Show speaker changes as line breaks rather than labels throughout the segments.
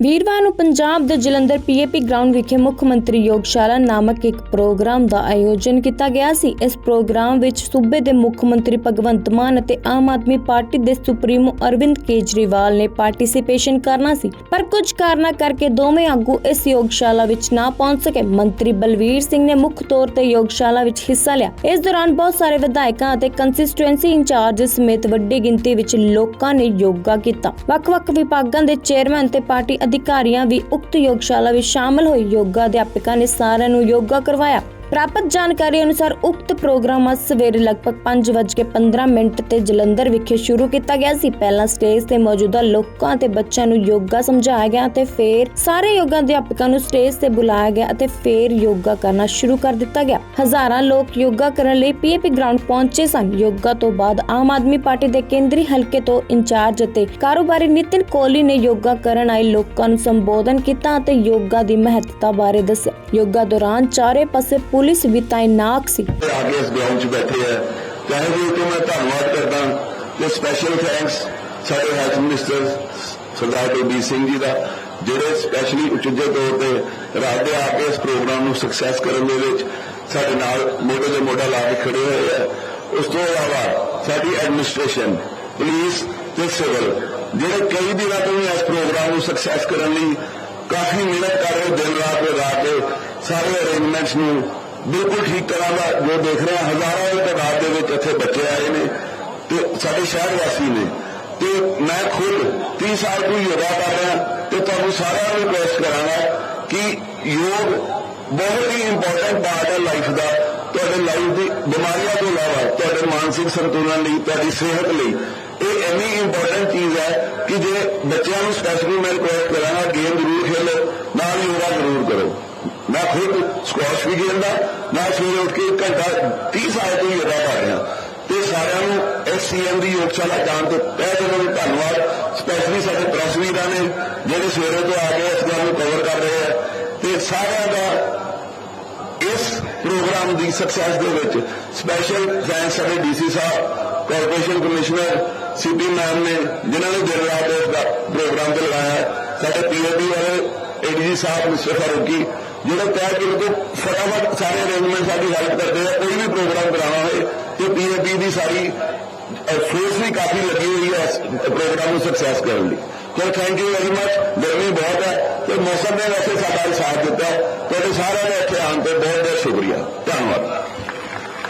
ਵੀਰਵਾਰ ਨੂੰ ਪੰਜਾਬ ਦੇ ਜਲੰਧਰ ਪੀਏਪੀ ਗਰਾਊਂਡ ਵਿਖੇ ਮੁੱਖ ਮੰਤਰੀ ਯੋਗਸ਼ਾਲਾ ਨਾਮਕ ਇੱਕ ਪ੍ਰੋਗਰਾਮ ਦਾ ਆਯੋਜਨ ਕੀਤਾ ਗਿਆ ਸੀ। ਇਸ ਪ੍ਰੋਗਰਾਮ ਵਿੱਚ ਸੂਬੇ ਦੇ ਮੁੱਖ ਮੰਤਰੀ ਭਗਵੰਤ ਮਾਨ ਅਤੇ ਆਮ ਆਦਮੀ ਪਾਰਟੀ ਦੇ ਸੁਪਰੀਮੋ ਅਰਵਿੰਦ ਕੇਜਰੀਵਾਲ ਨੇ ਪਾਰਟਿਸਿਪੇਸ਼ਨ ਕਰਨਾ ਸੀ। ਪਰ ਕੁਝ ਕਾਰਨਾਂ ਕਰਕੇ ਦੋਵੇਂ ਆਗੂ ਇਸ ਯੋਗਸ਼ਾਲਾ ਵਿੱਚ ਨਾ ਪਹੁੰਚ ਸਕੇ। ਮੰਤਰੀ ਬਲਵੀਰ ਸਿੰਘ ਨੇ ਮੁੱਖ ਤੌਰ ਤੇ ਯੋਗਸ਼ਾਲਾ ਵਿੱਚ ਹਿੱਸਾ ਲਿਆ। ਇਸ ਦੌਰਾਨ ਬਹੁਤ ਸਾਰੇ ਵਿਧਾਇਕਾਂ ਅਤੇ ਕੰਸਟੀਚੁਐਂਸੀ ਇੰਚਾਰਜ ਸਮੇਤ ਵੱਡੀ ਗਿਣਤੀ ਵਿੱਚ ਲੋਕਾਂ ਨੇ ਯੋਗਾ ਕੀਤਾ। ਵੱਖ-ਵੱਖ ਵਿਭਾਗਾਂ ਦੇ ਚੇਅਰਮੈਨ ਤੇ ਪਾਰਟੀ ਅਧਿਕਾਰੀਆਂ ਵੀ ਉਕਤ ਯੋਗਸ਼ਾਲਾ ਵਿੱਚ ਸ਼ਾਮਲ ਹੋਏ। ਯੋਗਾ ਅਧਿਆਪਕਾਂ ਨੇ ਸਾਰਿਆਂ ਨੂੰ ਯੋਗਾ ਕਰਵਾਇਆ। ਪ੍ਰਾਪਤ ਜਾਣਕਾਰੀ ਅਨੁਸਾਰ ਉਕਤ ਪ੍ਰੋਗਰਾਮ ਅੱਜ ਸਵੇਰੇ ਲਗਭਗ 5:15 ਮਿੰਟ ਤੇ ਜਲੰਧਰ ਵਿਖੇ ਸ਼ੁਰੂ ਕੀਤਾ ਗਿਆ ਸੀ। ਪਹਿਲਾਂ ਸਟੇਜ ਤੇ ਮੌਜੂਦਾ ਲੋਕਾਂ ਤੇ ਬੱਚਿਆਂ ਨੂੰ ਯੋਗਾ ਸਮਝਾਇਆ ਗਿਆ ਤੇ ਫਿਰ ਸਾਰੇ ਯੋਗਾ ਅਧਿਆਪਕਾਂ ਨੂੰ ਸਟੇਜ ਤੇ ਬੁਲਾਇਆ ਗਿਆ ਅਤੇ ਫਿਰ ਯੋਗਾ ਕਰਨਾ ਸ਼ੁਰੂ ਕਰ ਦਿੱਤਾ ਗਿਆ। ਹਜ਼ਾਰਾਂ ਲੋਕ ਯੋਗਾ ਕਰਨ ਲਈ ਪੀਏਪੀ ਗਰਾਊਂਡ ਪਹੁੰਚੇ ਸਨ। ਯੋਗਾ ਤੋਂ ਬਾਅਦ ਆਮ ਆਦਮੀ ਪਾਰਟੀ ਦੇ ਕੇਂਦਰੀ ਹਲਕੇ ਤੋਂ ਇੰਚਾਰਜ ਅਤੇ ਕਾਰੋਬਾਰੀ ਨਿਤਿਨ ਕੋਹਲੀ ਨੇ ਯੋਗਾ ਕਰਨ ਆਏ ਲੋਕਾਂ ਨੂੰ ਸੰਬੋਧਨ ਕੀਤਾ ਅਤੇ ਯੋਗਾ ਦੀ ਮਹੱਤਤਾ ਬਾਰੇ ਦੱਸਿਆ। ਯੋਗਾ ਦੌਰਾਨ ਚਾਰੇ ਪਾਸੇ ਪੁਲਿਸ ਵੀ ਤਾਇਨਾਤ ਸੀ।
ਤੇ ਆਗੇ ਇਸ ਗਰਾਊਂਡ 'ਚ ਬੈਠੇ ਆ। ਚਾਹੇ ਵੀ ਤੋਂ ਮੈਂ ਧੰਨਵਾਦ ਕਰਦਾ ਤੇ ਸਪੈਸ਼ਲ ਥੈਂਕਸ ਸਾਡੇ ਹੈਲਥ ਮਿਨਿਸਟਰ ਸਰਦਾਰ ਕੁਲਬੀਰ ਸਿੰਘ ਜੀ ਦਾ, ਜਿਹੜੇ ਸਪੈਸ਼ਲੀ ਉਚਿੱਜੇ ਤੌਰ ਤੇ ਰਾਤ ਦੇ ਆ ਕੇ ਇਸ ਪ੍ਰੋਗਰਾਮ ਨੂੰ ਸਕਸੈਸ ਕਰਨ ਦੇ ਵਿੱਚ ਸਾਡੇ ਨਾਲ ਮੋਢੇ ਦੇ ਮੋਢਾ ਲਾ ਕੇ ਖੜੇ ਹੋਏ ਆ। ਉਸ ਤੋਂ ਇਲਾਵਾ ਸਾਡੀ ਐਡਮਿਨਿਸਟ੍ਰੇਸ਼ਨ ਪੁਲਿਸ ਤੇ ਸਿਵਲ ਜਿਹੜੇ ਕਈ ਦਿਨਾਂ ਤੋਂ ਇਸ ਪ੍ਰੋਗਰਾਮ ਨੂੰ ਸਕਸੈਸ ਕਰਨ ਲਈ ਕਾਫੀ ਮਿਹਨਤ ਕਰ ਰਹੇ ਦਿਨ ਰਾਤ ਦੇ ਰਾਤ ਸਾਰੇ ਅਰੇਂਜਮੈਂਟਸ ਨੂੰ ਬਿਲਕੁਲ ਠੀਕ ਤਰ੍ਹਾਂ ਦਾ ਜੋ ਦੇਖ ਰਹੇ ਹਾਂ ਹਜ਼ਾਰਾਂ ਦੀ ਤਾਦਾਦ ਦੇ ਵਿੱਚ ਇੱਥੇ ਬੱਚੇ ਆਏ ਨੇ ਤੇ ਸਾਡੇ ਸ਼ਹਿਰ ਵਾਸੀ ਨੇ। ਤੇ ਮੈਂ ਖੁਦ 30 ਸਾਲ ਤੋਂ ਯੋਗਾ ਕਰ ਰਿਹਾ ਤੇ ਤੁਹਾਨੂੰ ਸਾਰਿਆਂ ਨੂੰ ਰਿਕਵੈਸਟ ਕਰਾਂਗਾ ਕਿ ਯੋਗ ਬਹੁਤ ਹੀ ਇੰਪੋਰਟੈਂਟ ਪਾਰਟ ਹੈ ਲਾਈਫ ਦਾ। ਤੁਹਾਡੇ ਲਾਈਫ ਦੀ ਬਿਮਾਰੀਆਂ ਤੋਂ ਇਲਾਵਾ ਤੁਹਾਡੇ ਮਾਨਸਿਕ ਸੰਤੁਲਨ ਲਈ, ਤੁਹਾਡੀ ਸਿਹਤ ਲਈ ਇਹ ਇੰਨੀ ਇੰਪੋਰਟੈਂਟ ਚੀਜ਼ ਹੈ ਕਿ ਜੇ ਬੱਚਿਆਂ ਨੂੰ ਸਪੈਸ਼ਲੀ ਮੈਂ ਰਿਕਵੈਸਟ ਕਰਾਂਗਾ ਗੇਮ ਜ਼ਰੂਰ ਖੇਲੋ ਨਾਲ ਯੋਗਾ ਜ਼ਰੂਰ ਕਰੋ। ਮੈਂ ਖੁਦ ਸਕੁਐਸ਼ ਵੀ ਖੇਡਦਾ, ਮੈਂ ਸਵੇਰੇ ਉੱਠ ਕੇ ਘੰਟਾ 30 ਸਾਲ ਤੋਂ ਯੋਗਾ ਕਰ ਰਿਹਾ। ਤੇ ਸਾਰਿਆਂ ਨੂੰ ਐਸਸੀਐਮ ਦੀ ਯੋਗਸ਼ਾਲਾ ਜਾਣ ਤੋਂ ਤਹਿ ਦਿਲੋਂ ਧੰਨਵਾਦ ਸਪੈਸ਼ਲੀ ਸਾਡੇ ਪ੍ਰੈਸ ਵੀਰਾਂ ਨੇ, ਜਿਹੜੇ ਸਵੇਰੇ ਤੋਂ ਆ ਕੇ ਇਸ ਗੱਲ ਨੂੰ ਕਵਰ ਕਰ ਰਹੇ ਆ। ਤੇ ਸਾਰਿਆਂ ਦਾ ਇਸ ਪ੍ਰੋਗਰਾਮ ਦੀ ਸਕਸੈਸ ਦੇ ਵਿੱਚ ਸਪੈਸ਼ਲ ਥੈਂਕਸ ਸਾਡੇ ਡੀਸੀ ਸਾਹਿਬ ਕਾਰਪੋਰੇਸ਼ਨ ਕਮਿਸ਼ਨਰ ਸੀਪੀ ਮੈਮ ਨੇ, ਜਿਨ੍ਹਾਂ ਨੇ ਦਿਨ ਰਾਤ ਇਸ ਦਾ ਪ੍ਰੋਗਰਾਮ ਤੇ ਲਗਾਇਆ ਸਾਡੇ ਪੀਏਬੀ ਵਾਲੇ ਏਡੀਜੀ ਸਾਹਿਬ ਮਿਸਟਰ ਫਾਰੂਕੀ ਜਿਹੜੇ ਤੈਅ ਕਿਲੋ ਤੋਂ ਫਟਾਫਟ ਸਾਰੇ ਅਰੇਂਜਮੈਂਟ ਸਾਡੀ ਹੈਲਪ ਕਰਦੇ ਆ, ਕੋਈ ਵੀ ਪ੍ਰੋਗਰਾਮ ਕਰਾਉਣਾ ਹੋਏ ਤੇ ਪੀਏਬੀ ਦੀ ਸਾਰੀ ਫੋਰਸ ਵੀ ਕਾਫੀ ਲੱਗੀ ਹੋਈ ਹੈ ਇਸ ਪ੍ਰੋਗਰਾਮ ਨੂੰ ਸਕਸੈਸ ਕਰਨ ਲਈ। So thank you very much ਗਰਮੀ ਬਹੁਤ ਹੈ ਤੇ ਮੌਸਮ ਨੇ ਵੈਸੇ ਸਾਡਾ ਸਾਥ ਦਿੱਤਾ, ਤੁਹਾਡੇ ਸਾਰਿਆਂ ਦਾ ਇੱਥੇ ਆਉਣ ਤੇ ਬਹੁਤ ਬਹੁਤ ਸ਼ੁਕਰੀਆ। ਧੰਨਵਾਦ।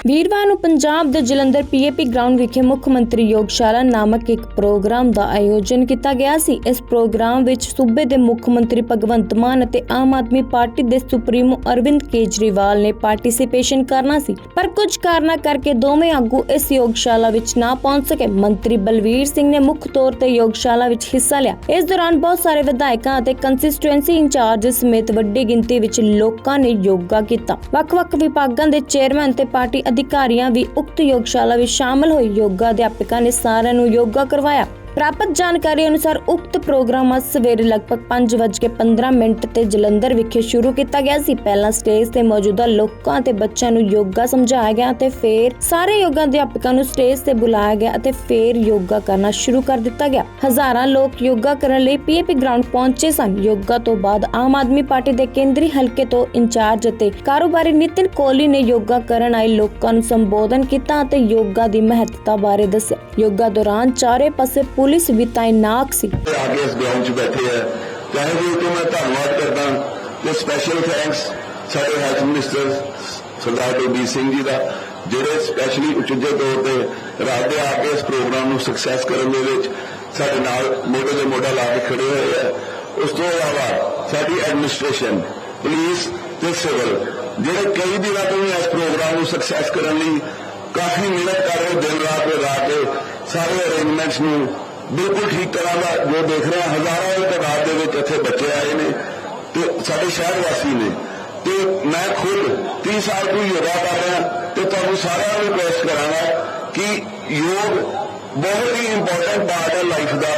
ਵੀਰਵਾਰ ਨੂੰ ਪੰਜਾਬ ਦੇ ਜਲੰਧਰ ਪੀਏਪੀ ਗਰਾਊਂਡ ਵਿਖੇ ਮੁੱਖ ਮੰਤਰੀ ਯੋਗਸ਼ਾਲਾ ਨਾਮਕ ਇੱਕ ਪ੍ਰੋਗਰਾਮ ਦਾ ਆਯੋਜਨ ਕੀਤਾ ਗਿਆ ਸੀ। ਇਸ ਪ੍ਰੋਗਰਾਮ ਵਿੱਚ ਸੂਬੇ ਦੇ ਮੁੱਖ ਮੰਤਰੀ ਭਗਵੰਤ ਮਾਨ ਅਤੇ ਆਮ ਆਦਮੀ ਪਾਰਟੀ ਦੇ ਸੁਪਰੀਮੋ ਅਰਵਿੰਦ ਕੇਜਰੀਵਾਲ ਨੇ ਪਾਰਟਿਸਿਪੇਸ਼ਨ ਕਰਨਾ ਸੀ। ਪਰ ਕੁਝ ਕਾਰਨਾਂ ਕਰਕੇ ਦੋਵੇਂ ਆਗੂ ਇਸ ਯੋਗਸ਼ਾਲਾ ਵਿੱਚ ਨਾ ਪਹੁੰਚ ਸਕੇ। ਮੰਤਰੀ ਬਲਵੀਰ ਸਿੰਘ ਨੇ ਮੁੱਖ ਤੌਰ ਤੇ ਯੋਗਸ਼ਾਲਾ ਵਿੱਚ ਹਿੱਸਾ ਲਿਆ। ਇਸ ਦੌਰਾਨ ਬਹੁਤ ਸਾਰੇ ਵਿਧਾਇਕਾਂ ਅਤੇ ਕੰਸਟੀਚੁਐਂਸੀ ਇੰਚਾਰਜ ਸਮੇਤ ਵੱਡੀ ਗਿਣਤੀ ਵਿੱਚ ਲੋਕਾਂ ਨੇ ਯੋਗਾ ਕੀਤਾ। ਵੱਖ-ਵੱਖ ਵਿਭਾਗਾਂ ਦੇ ਚੇਅਰਮੈਨ ਤੇ ਪਾਰਟੀ ਅਧਿਕਾਰੀਆਂ ਵੀ ਉਕਤ ਯੋਗਸ਼ਾਲਾ ਵਿੱਚ ਸ਼ਾਮਲ ਹੋਏ ਯੋਗਾ ਅਧਿਆਪਕਾਂ ਨੇ ਸਾਰਿਆਂ ਨੂੰ ਯੋਗਾ ਕਰਵਾਇਆ। ਪ੍ਰਾਪਤ ਜਾਣਕਾਰੀ ਅਨੁਸਾਰ ਉਕਤ ਪ੍ਰੋਗਰਾਮ ਅੱਜ ਸਵੇਰੇ ਲਗਭਗ 5:15 ਮਿੰਟ ਤੇ ਜਲੰਧਰ ਵਿਖੇ ਸ਼ੁਰੂ ਕੀਤਾ ਗਿਆ ਸੀ। ਪਹਿਲਾਂ ਸਟੇਜ ਤੇ ਮੌਜੂਦਾ ਲੋਕਾਂ ਤੇ ਬੱਚਿਆਂ ਨੂੰ ਯੋਗਾ ਸਮਝਾਇਆ ਗਿਆ ਤੇ ਫਿਰ ਸਾਰੇ ਯੋਗਾ ਅਧਿਆਪਕਾਂ ਨੂੰ ਸਟੇਜ ਤੇ ਬੁਲਾਇਆ ਗਿਆ ਅਤੇ ਫਿਰ ਯੋਗਾ ਕਰਨਾ ਸ਼ੁਰੂ ਕਰ ਦਿੱਤਾ ਗਿਆ। ਹਜ਼ਾਰਾਂ ਲੋਕ ਯੋਗਾ ਕਰਨ ਲਈ ਪੀਏਪੀ ਗਰਾਊਂਡ ਪਹੁੰਚੇ ਸਨ। ਯੋਗਾ ਤੋਂ ਬਾਅਦ ਆਮ ਆਦਮੀ ਪਾਰਟੀ ਦੇ ਕੇਂਦਰੀ ਹਲਕੇ ਤੋਂ ਇੰਚਾਰਜ ਅਤੇ ਕਾਰੋਬਾਰੀ ਨਿਤਿਨ ਕੋਹਲੀ ਨੇ ਯੋਗਾ ਕਰਨ ਆਏ ਲੋਕਾਂ ਨੂੰ ਸੰਬੋਧਨ ਕੀਤਾ ਅਤੇ ਯੋਗਾ ਦੀ ਮਹੱਤਤਾ ਬਾਰੇ ਦੱਸਿਆ। ਯੋਗਾ ਦੌਰਾਨ ਚਾਰੇ ਪਾਸੇ ਪੁਲਿਸ ਵੀ ਤਾਇਨਾਤ ਸੀ।
ਆ ਕੇ ਇਸ ਗਰਾਊਂਡ 'ਚ ਬੈਠੇ ਆ। ਚਾਹੇ ਵੀ ਤੋਂ ਮੈਂ ਧੰਨਵਾਦ ਕਰਦਾ ਤੇ ਸਪੈਸ਼ਲ ਥੈਂਕਸ ਸਾਡੇ ਹੈਲਥ ਮਿਨਿਸਟਰ ਸਰਦਾਰ ਕੁਲਬੀਰ ਸਿੰਘ ਜੀ ਦਾ, ਜਿਹੜੇ ਸਪੈਸ਼ਲੀ ਉਚਿੱਜੇ ਤੌਰ ਤੇ ਰਾਜ ਦੇ ਆ ਕੇ ਇਸ ਪ੍ਰੋਗਰਾਮ ਨੂੰ ਸਕਸੈਸ ਕਰਨ ਦੇ ਵਿੱਚ ਸਾਡੇ ਨਾਲ ਮੋਢੇ ਦੇ ਮੋਢਾ ਲਾ ਕੇ ਖੜੇ ਹੋਏ ਆ। ਉਸ ਤੋਂ ਇਲਾਵਾ ਸਾਡੀ ਐਡਮਿਨਿਸਟ੍ਰੇਸ਼ਨ ਪੁਲਿਸ ਤੇ ਸਿਵਲ ਜਿਹੜੇ ਕਈ ਦਿਨਾਂ ਤੋਂ ਇਸ ਪ੍ਰੋਗਰਾਮ ਨੂੰ ਸਕਸੈਸ ਕਰਨ ਲਈ ਕਾਫੀ ਮਿਹਨਤ ਕਰ ਰਹੇ, ਦਿਨ ਰਾਤ ਦੇ ਕੇ ਸਾਰੇ ਅਰੇਂਜਮੈਂਟਸ ਨੂੰ ਬਿਲਕੁਲ ਠੀਕ ਤਰ੍ਹਾਂ ਦਾ ਜੋ ਦੇਖ ਰਹੇ, ਹਜ਼ਾਰਾਂ ਦੀ ਤਾਦਾਦ ਦੇ ਵਿੱਚ ਇੱਥੇ ਬੱਚੇ ਆਏ ਨੇ ਤੇ ਸਾਡੇ ਸ਼ਹਿਰ ਵਾਸੀ ਨੇ। ਤੇ ਮੈਂ ਖੁਦ 30 ਸਾਲ ਤੋਂ ਯੋਗਾ ਕਰ ਰਿਹਾ ਤੇ ਤੁਹਾਨੂੰ ਸਾਰਿਆਂ ਨੂੰ ਰਿਕਵੈਸਟ ਕਰਾਂਗਾ ਕਿ ਯੋਗ ਬਹੁਤ ਹੀ ਇੰਪੋਰਟੈਂਟ ਪਾਰਟ ਹੈ ਲਾਈਫ ਦਾ।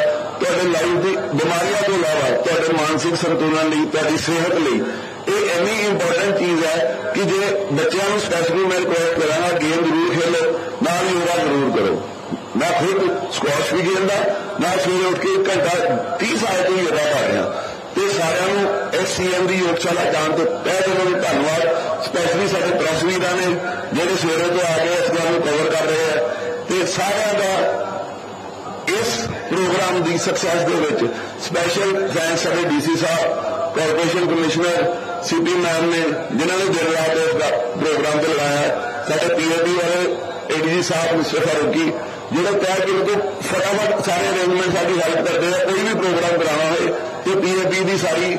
ਤੁਹਾਡੇ ਲਾਈਫ ਦੀ ਬਿਮਾਰੀਆਂ ਤੋਂ ਇਲਾਵਾ ਤੁਹਾਡੇ ਮਾਨਸਿਕ ਸੰਤੁਲਨ ਲਈ, ਤੁਹਾਡੀ ਸਿਹਤ ਲਈ ਇਹ ਇੰਨੀ ਇੰਪੋਰਟੈਂਟ ਚੀਜ਼ ਹੈ ਕਿ ਜੇ ਬੱਚਿਆਂ ਨੂੰ ਸਪੈਸ਼ਲੀ ਮੈਂ ਰਿਕਵੈਸਟ ਕਰਾਂਗਾ ਗੇਮ ਜ਼ਰੂਰ ਖੇਲੋ ਨਾਲ ਯੋਗਾ ਜ਼ਰੂਰ ਕਰੋ। ਮੈਂ ਖੁਦ ਸਕੁਐਸ਼ ਵੀ ਖੇਡਦਾ, ਮੈਂ ਸਵੇਰੇ ਉੱਠ ਕੇ ਘੰਟਾ 30 ਸਾਲ ਤੋਂ ਹੀ ਯੋਗਾ ਕਰ ਰਿਹਾ। ਤੇ ਸਾਰਿਆਂ ਨੂੰ ਇਸ ਸੀਐਮ ਦੀ ਯੋਗਸ਼ਾਲਾ ਜਾਣ ਤੋਂ ਤਹਿ ਦਿਲੋਂ ਵੀ ਧੰਨਵਾਦ। ਸਪੈਸ਼ਲੀ ਸਾਡੇ ਪ੍ਰੈਸ ਵੀਰਾਂ ਨੇ, ਜਿਹੜੇ ਸਵੇਰੇ ਤੋਂ ਆ ਕੇ ਇਸ ਗੱਲ ਨੂੰ ਕਵਰ ਕਰ ਰਹੇ ਆ। ਤੇ ਸਾਰਿਆਂ ਦਾ ਇਸ ਪ੍ਰੋਗਰਾਮ ਦੀ ਸਕਸੈਸ ਦੇ ਵਿੱਚ ਸਪੈਸ਼ਲ ਥੈਂਕਸ ਸਾਡੇ ਡੀਸੀ ਸਾਹਿਬ ਕਾਰਪੋਰੇਸ਼ਨ ਕਮਿਸ਼ਨਰ ਸੀਪੀ ਮੈਮ ਨੇ, ਜਿਨ੍ਹਾਂ ਨੇ ਦਿਨ ਰਾਤ ਇਸ ਪ੍ਰੋਗਰਾਮ ਤੇ ਲਗਾਇਆ। ਹੈ। ਸਾਡੇ ਪੀਏਬੀ ਵਾਲੇ ਏਡੀਜੀ ਸਾਹਿਬ ਮਿਸਟਰ ਫਾਰੂਕੀ ਜਿਹੜੇ ਕਹਿ ਕੇ ਕਿ ਫਟਾਫਟ ਸਾਰੇ ਅਰੇਂਜਮੈਂਟ ਸਾਡੀ ਹੈਲਪ ਕਰਦੇ ਆ, ਕੋਈ ਵੀ ਪ੍ਰੋਗਰਾਮ ਕਰਾਉਣਾ ਹੋਏ ਤੇ ਪੀਏਬੀ ਦੀ ਸਾਰੀ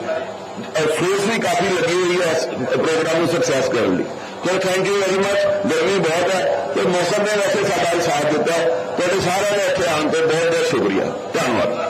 ਫੋਰਸ ਵੀ ਕਾਫੀ ਲੱਗੀ ਹੋਈ ਹੈ ਇਸ ਪ੍ਰੋਗਰਾਮ ਨੂੰ ਸਕਸੈਸ ਕਰਨ ਲਈ। So thank you very much ਗਰਮੀ ਬਹੁਤ ਹੈ ਤੇ ਮੌਸਮ ਨੇ ਵੈਸੇ ਸਾਡਾ ਵੀ ਸਾਥ ਦਿੱਤਾ। ਤੁਹਾਡੇ ਸਾਰਿਆਂ ਦਾ ਇੱਥੇ ਆਉਣ ਤੇ ਬਹੁਤ ਬਹੁਤ ਸ਼ੁਕਰੀਆ। ਧੰਨਵਾਦ।